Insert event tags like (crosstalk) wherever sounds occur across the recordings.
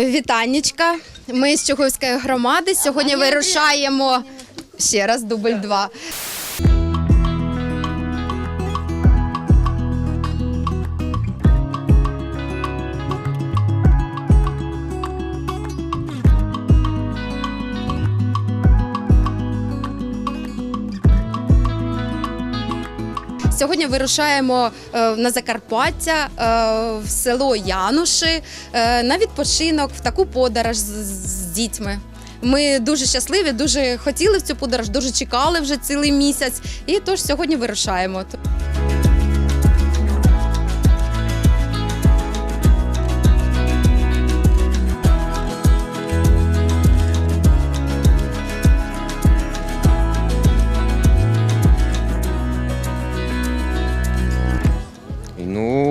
Вітаннячка. Ми з Чугуївської громади. Сьогодні вирушаємо ще раз дубль два. Сьогодні вирушаємо е, на Закарпаття е, в село Януши е, на відпочинок в таку подорож з, дітьми. Ми дуже щасливі, дуже хотіли в цю подорож, дуже чекали вже цілий місяць. І тож сьогодні вирушаємо.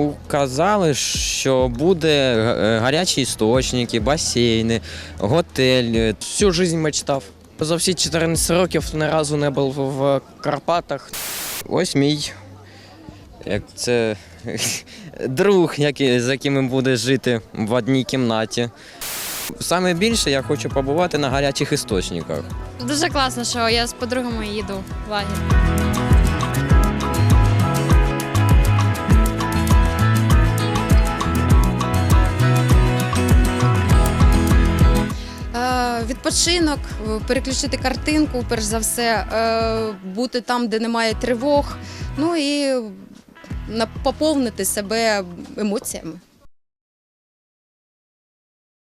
Ну, казали, що буде е, гарячі істочники, басейни, готель. Всю життя мечтав. За всі 14 років ні разу не був в Карпатах. Ось мій. Як це (laughs) друг, який, з яким буде жити в одній кімнаті. Саме більше я хочу побувати на гарячих істочниках. Дуже класно, що я з подругами їду в лагерь. Відпочинок, е, переключити картинку, перш за все, е, бути там, де немає тривог. Ну і поповнити себе емоціями.